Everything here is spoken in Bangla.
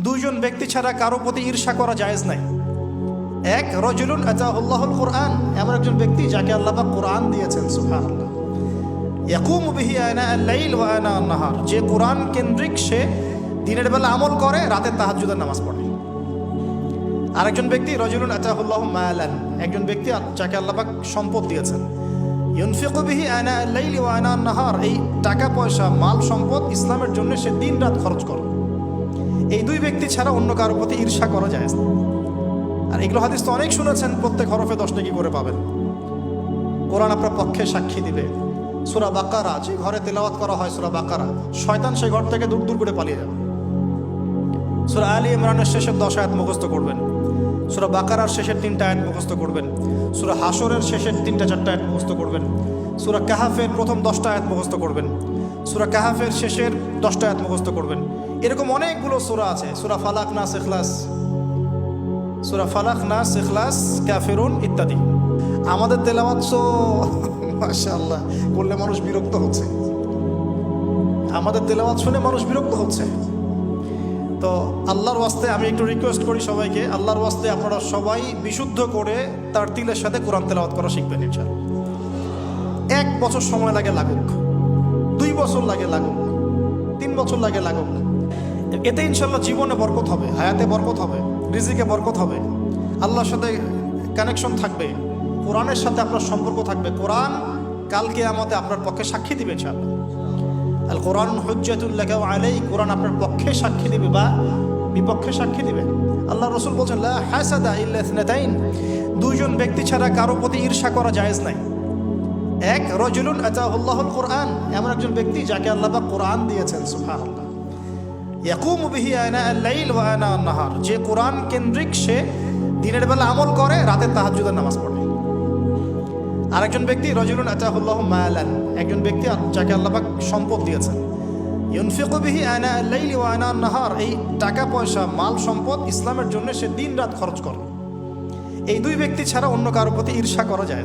দুইজন ব্যক্তি ছাড়া কারও প্রতি ঈর্ষা করা জায়েজ নাই। এক রজুলুন আতাহুল্লাহুল কোরআন, এমন একজন ব্যক্তি যাকে আল্লাহ কোরআন দিয়েছেন, সুবহানাল্লাহ। ইয়াকুম বিহি আনা আল-লাইল ওয়া আন-নাহার। যে কোরআন কেন্দ্রিক সে দিনের বেলা আমল করে, রাতে তাহাজ্জুদের নামাজ পড়ে। আরেকজন ব্যক্তি, রজুলুন আতাহুল্লাহু মালান, একজন ব্যক্তি যাকে আল্লাহ সম্পদ দিয়েছেন। ইউনফিকু বিহি আনা আল-লাইল ওয়া আন-নাহার, এই টাকা পয়সা মাল সম্পদ ইসলামের জন্য সে দিন রাত খরচ করে। এই দুই ব্যক্তি ছাড়া অন্য কারোর প্রতি ঈর্ষা করা যায় আর এগুলো হাদিস তো অনেক শুনেছেন, প্রত্যেক হরফে দশ কি করে পাবেন। কোরআন আপনার পক্ষে সাক্ষী দিবে। সুরা বাকারা, যে ঘরে তেলাওয়াত করা হয় সুরা বাকারা, শয়তান সেই ঘর থেকে দূর দূর করে পালিয়ে যাবে। সুরা আলী ইমরানের শেষের দশ আয়াত মুখস্থ করবেন। সুরা বাকারার শেষের তিনটা আয়াত মুখস্থ করবেন। সুরা হাসরের শেষের তিনটা চারটা আয়াত মুখস্থ করবেন। সুরা কাহাফের প্রথম দশটা আয়াত মুখস্থ করবেন। সুরা কাহাফের শেষের দশটা আয়াত মুখস্থ করবেন। এরকম অনেকগুলো সুরা আছে। সুরা ফালাক নাস ইখলাস সুরা ফালাক নাস ইখলাস ক্যাফেরুন ইত্যাদি। আমাদের তেলাওয়াত সো মাশাআল্লাহ, করলে মানুষ বিরক্ত হচ্ছে। আমাদের তেলাওয়াত শুনে মানুষ বিরক্ত হচ্ছে। তো আল্লাহর ওয়াস্তে আমি একটু রিকোয়েস্ট করি সবাইকে। আল্লাহর ওয়াস্তে আপনারা সবাই বিশুদ্ধ করে তার তিলের সাথে কোরআন তেলাওয়াত করা শিখবেন ইনশাআল্লাহ। এক বছর সময় লাগে লাগুক। দুই বছর লাগে লাগুক। তিন বছর লাগে লাগুক। এতে ইনশাল্লাহ জীবনে বরকত হবে, হায়াতে বরকত হবে, রিজিকে বরকত হবে। আল্লাহর সাথে কানেকশন থাকবে, কোরআনের সাথে আপনার সম্পর্ক থাকবে। কোরআন কালকে আমাদের আপনার পক্ষে সাক্ষী দিবে ইনশাআল্লাহ। আল কোরআন হজ্জাতুল্লাহ আলাই কোরআন আপনার পক্ষে সাক্ষী দিবে বা বিপক্ষে সাক্ষী দিবে। আল্লাহ রসুল বলছেন হাসাদা দুইজন ব্যক্তি ছাড়া কারও প্রতি ঈর্ষা করা জায়েজ নাই। এক, রজুলুন আতাহুল্লাহুল কোরআন, এমন একজন ব্যক্তি যাকে আল্লাহ পাক কোরআন দিয়েছেন ইয়াকুম বিহি আনা আন-নাহার যে কোরআন কেন্দ্রিক সে দিনের বেলা আমল করে, রাতে তাহাজ্জুদের নামাজ পড়ে। আরেকজন ব্যক্তি রজুলুন আতাহুল্লাহ মায়ালান একজন ব্যক্তি যাকে আল্লাপাক সম্পদ দিয়েছেন। ইউনফিকবিহি আয়না আনা ও আয়না আন-নাহার, এই টাকা পয়সা, মাল সম্পদ ইসলামের জন্য সে দিন রাত খরচ করে। এই দুই ব্যক্তি ছাড়া অন্য কারোর প্রতি ঈর্ষা করা যায়